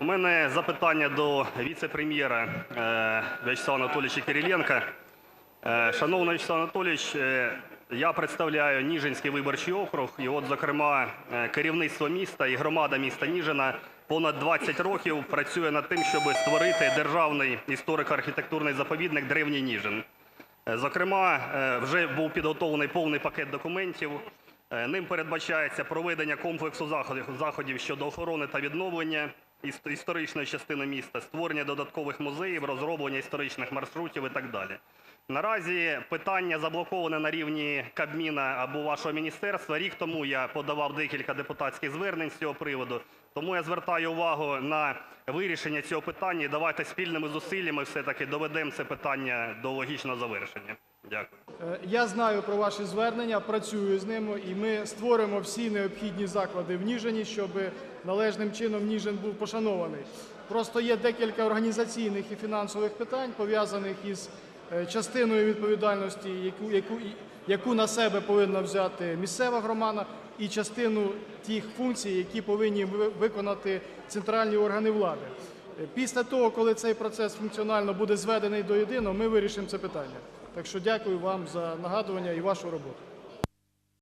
У мене запитання до віце-прем'єра е, В'ячеслава Анатолійовича Кириленка. Е, Шановний В'ячеслав Анатолійович, е, я представляю Ніжинський виборчий округ, і от, зокрема, керівництво міста і громада міста Ніжина понад 20 років працює над тим, щоб створити державний історико-архітектурний заповідник Древній Ніжин. Зокрема, вже був підготовлений повний пакет документів. Ним передбачається проведення комплексу заходів, щодо охорони та відновлення історичної частини міста, створення додаткових музеїв, розроблення історичних маршрутів і так далі. Наразі питання заблоковане на рівні Кабміна або вашого міністерства. Рік тому я подавав декілька депутатських звернень з цього приводу. Тому я звертаю увагу на вирішення цього питання давайте спільними зусиллями все-таки доведемо це питання до логічного завершення. Дякую. Е, Я знаю про ваші звернення, працюю з ними, і ми створимо всі необхідні заклади в Ніжині, щоб належним чином Ніжин був пошанований. Просто є декілька організаційних і фінансових питань, пов'язаних із е, частиною відповідальності, яку, яку, яку на себе повинна взяти місцева громада, і частину тих функцій, які повинні виконати центральні органи влади. Після того, коли цей процес функціонально буде зведений до єдиного, ми вирішимо це питання. Так що дякую вам за нагадування і вашу роботу.